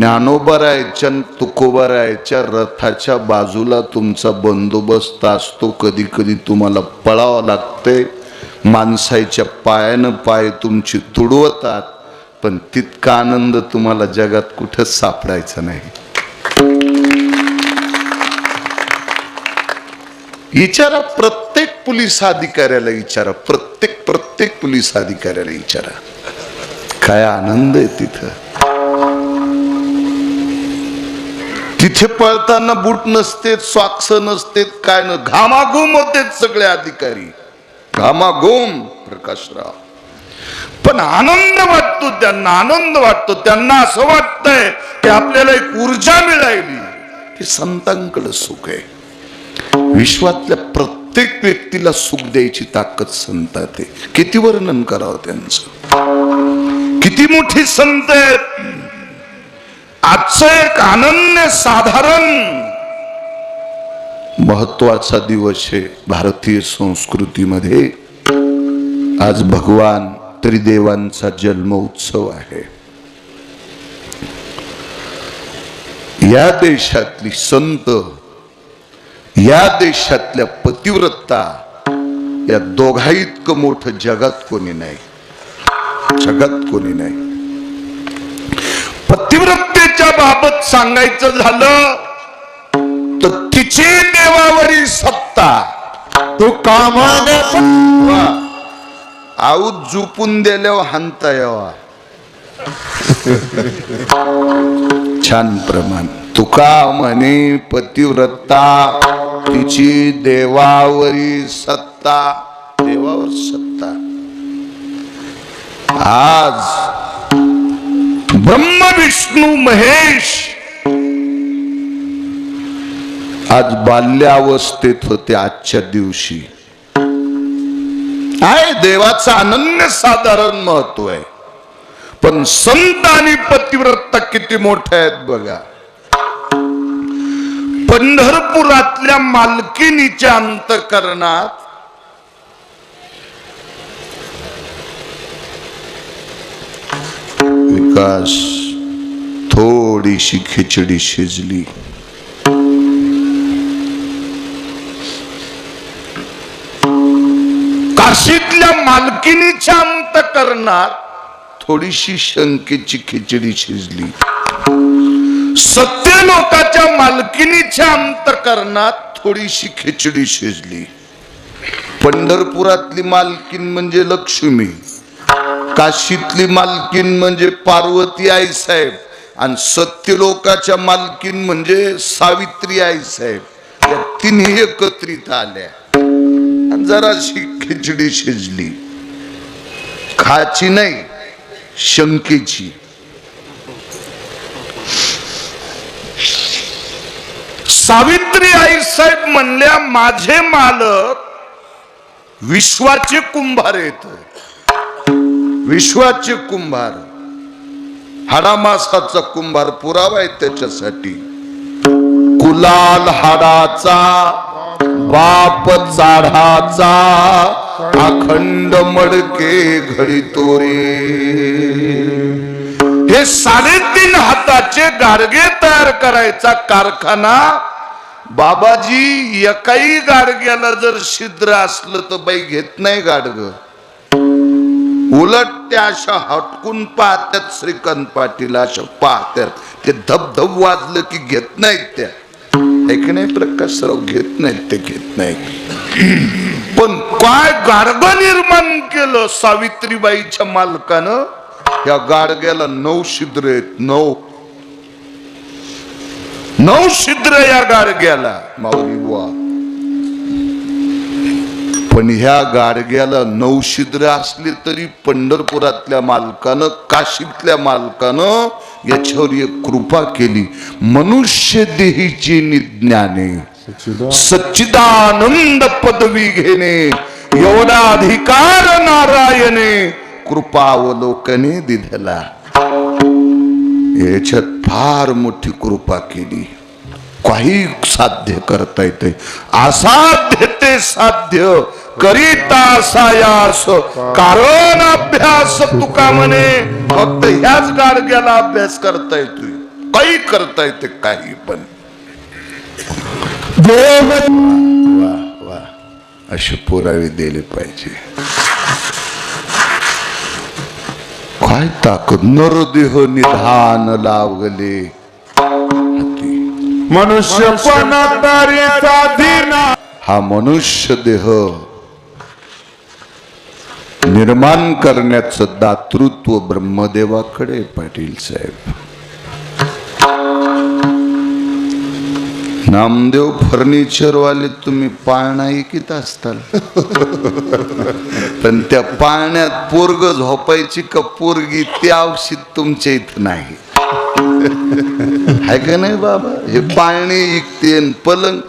ज्ञानोबरायच्या तुकोबरायच्या रथाच्या बाजूला तुमचा बंदोबस्त असतो. कधी कधी तुम्हाला पळावं लागते. माणसाच्या पायानं पाय तुमची तुडवतात. पण तितका आनंद तुम्हाला जगात कुठंच सापडायचा नाही. विचारा प्रत्येक पोलीस अधिकाऱ्याला विचारा प्रत्येक प्रत्येक पोलीस अधिकाऱ्याला विचारा काय आनंद आहे तिथं. तिथे पळताना बूट नसते स्वाक्ष नसते काय न घामाघूम होते सगळे अधिकारी. घामाघूम प्रकाशराव. पण आनंद वाटतो त्यांना आनंद वाटतो. त्यांना असं वाटतंय की आपल्याला एक ऊर्जा मिळाली की संतांकडे सुख आहे. विश्वातल्या प्रत्येक व्यक्तीला सुख द्यायची ताकद संतात किती वर्णन करावं त्यांचं? किती मोठी संत आहेत? आजचं एक अनन्य साधारण महत्त्वाचा दिवस आहे भारतीय संस्कृतीमध्ये. आज भगवान त्रिदेवांचा जन्म उत्सव आहे. या देशातली संत या देशातल्या पतिव्रता या दोघा इतकं मोठं जगात कोणी नाही. जगात कोणी नाही. पतिव्रतेच्या बाबत सांगायचं झालं तर तिची देवावरील सत्ता. तू कामाने वा. आऊत झुपून दिल्यावर हानता यावा. छान प्रमाण. तुका म्हणे पतिव्रता तिची देवावरी सत्ता. देवावर सत्ता. आज विष्णू महेश. आज बाल्यावस्थेत होते आजच्या दिवशी. आहे देवाचं अनन्य साधारण महत्त्व आहे. पण संत आणि पतिव्रता किती मोठ्या आहेत बघा. पंढरपुरातल्या मालकिनीच्या अंतकरणात विकास थोडीशी खिचडी शिजली. काशीतल्या मालकिनीच्या अंतकरणात थोडीशी शंकेची खिचडी शिजली. सत्य लोकाच्या मालकिनीच्या अंतकरणात थोडीशी खिचडी शिजली. पंढरपुरातली मालकीन म्हणजे लक्ष्मी काशीतली मालकीन म्हणजे पार्वती आई साहेब आणि सत्यलोकाच्या मालकीन म्हणजे सावित्री आई साहेब. या तिन्ही एकत्रित आल्या. आणि जराशी खिचडी शिजली. खाची नाही शंकेची. सावित्री आई साहेब म्हणल्या माझे मालक विश्वाचे कुंभार येत विश्वाचे कुंभार. हाडामासाचा कुंभार पुरावा आहे त्याच्यासाठी. कुलाल हाडाचा बाप चाढाचा अखंड मडके घडी तोरे. हे साडेतीन हाताचे गाडगे तयार करायचा कारखाना बाबाजी एकाही गाडग्याला जर छिद्र असलं तर बाई घेत नाही गाडग. उलट त्या अशा हटकून पाहतात श्रीकांत पाटील अशा पाहतात. ते धबधब वाजलं की घेत नाहीत त्या. ऐक नाही प्रकाशराव घेत नाहीत ते घेत नाहीत. पण काय गाडग निर्माण केलं सावित्रीबाईच्या मालकानं? या गाडग्याला नऊ शिद्र आहेत नऊ. नऊ शिद्र या गाडग्याला. माऊली वा पण ह्या गाडग्याला नऊ छिद्र असली तरी पंढरपुरातल्या मालकानं काशीतल्या मालकानं याच्यावर एक कृपा केली. मनुष्य देहीची निज्ञाने सच्चिदानंद. पदवी घेणे एवढा अधिकार नारायणे कृपावलोकने दिधला याच्यात फार मोठी कृपा केली. काही साध्य करता येते असाध्य ते साध्य. करीता सायास कारण अभ्यास तुका म्हणे. फक्त ह्याच गाडग्याला अभ्यास करता येतोय काही करता येते काही पण. देव वा वा. असे पुरावे दिले पाहिजे. काय ताकद? नरदेह निधान. मनुष्यपण तरीचा दिना. हा मनुष्य देह. निर्माण करण्याचं दातृत्व ब्रह्मदेवाकडे पाटील साहेब. नामदेव फर्निचर वाले तुम्ही पाळणा ऐकीत असताल? पण त्या पाळण्यात पोरग झोपायची का पोरगी ते औषध तुमच्या इथं नाही. आहे का नाही बाबा? हे पाळणे ऐकते पलंग.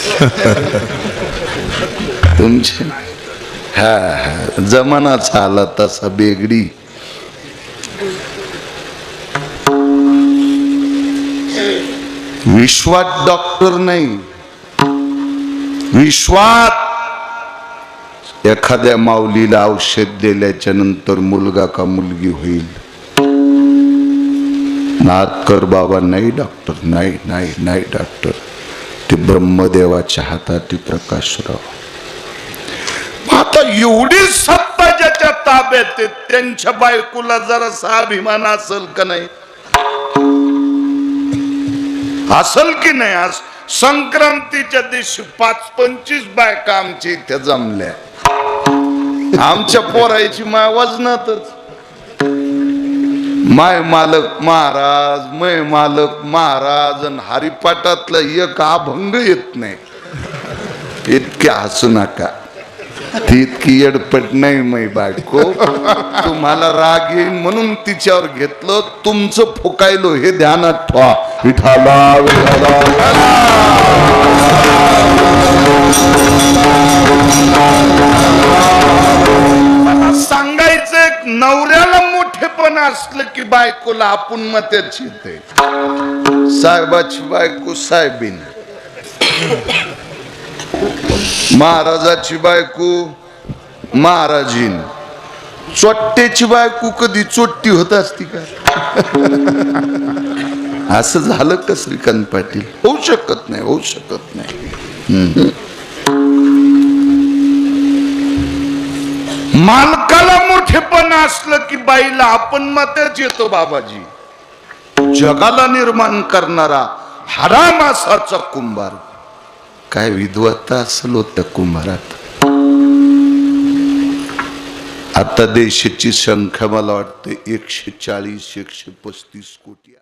तुमचे? हा हा. जमानाच आला तसा बेगडी. विश्वात डॉक्टर नाही. विश्वात! एखाद्या माऊलीला औषध दिल्याच्या नंतर मुलगा का मुलगी होईल? नादकर बाबा नाही डॉक्टर नाही नाही नाही डॉक्टर ब्रह्मदेवाच्या हातात प्रकाशराव आता एवढी सत्ता ज्याच्या ताब्यात आहे, त्यांच्या बायकोला जरासा अभिमान असेल का नाही? असल की नाही आज? संक्रांतीच्या दिवशी पाच पंचवीस बायका आमच्या इथे जमल्या. आमच्या पोरायची माया वजनातच. माय मालक महाराज मय मालक महाराज आणि हरिपाठातला एक अभंग येत नाही. इतके हसू नका. ती इतकी येडपट नाही मै बायको. तुम्हाला राग येईल म्हणून तिच्यावर घेतलं तुमचं फुकायलो हे ध्यानात ठेवा. विठाला विठाला सांगायचं एक नवऱ्याला पण असलं की बायकोला आपण मत्याच येते साहेबाची बायको साहेबीन. महाराजाची बायको महाराजीन. चोट्ट्याची बायको कधी चोट्टी होत असती का? असं झालं का श्रीकांत पाटील? होऊ शकत नाही होऊ शकत नाही. मालक मालकाला असलं की बाईला आपण मतच येतो बाबाजी. जगाला निर्माण करणारा हरामासाचा कुंभार. काय विद्वत्ता असेल हो त्या कुंभारात. आता देशाची संख्या मला वाटते एकशे चाळीस एकशे पस्तीस कोटी